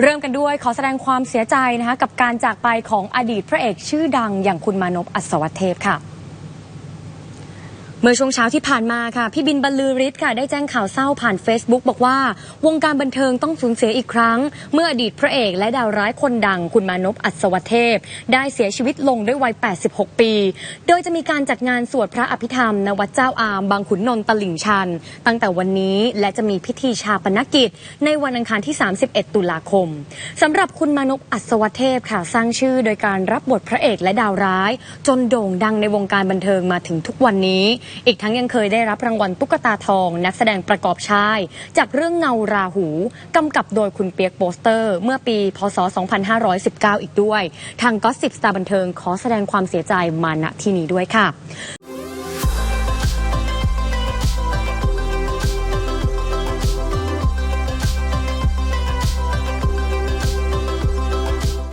เริ่มกันด้วยขอแสดงความเสียใจนะคะกับการจากไปของอดีตพระเอกชื่อดังอย่างคุณมานพอัศวเทพค่ะ เมื่อช่วงเช้าที่ผ่านมาค่ะ พี่บินบรรลือฤทธิ์ค่ะ ได้แจ้งข่าวเศร้าผ่าน Facebook บอกว่า วงการบันเทิงต้องสูญเสียอีกครั้ง เมื่ออดีตพระเอกและดาวร้ายคนดังคุณมานพอัศวเทพ ได้เสียชีวิตลงด้วยวัย 86 ปี โดยจะมีการจัดงานสวดพระอภิธรรมณวัดเจ้าอามบางขุนนนท์ตลิ่งชัน ตั้งแต่วันนี้และจะมีพิธีชาปนกิจ ในวันอังคารที่ 31 ตุลาคมสำหรับคุณมานพอัศวเทพค่ะสร้างชื่อ โดยการรับบทพระเอกและดาวร้าย จนโด่งดังในวงการบันเทิงมาถึงทุกวันนี้อีกทั้งยังเคยได้รับรางวัลตุ๊กตาทอง นักแสดงประกอบชาย จากเรื่องเงาราหูกำกับโดยคุณเปียกโปสเตอร์ เมื่อปี พศ 2519 อีกด้วย ทางก็สิบสตาร์บันเทิงขอแสดงความเสียใจมาณที่นี้ด้วยค่ะ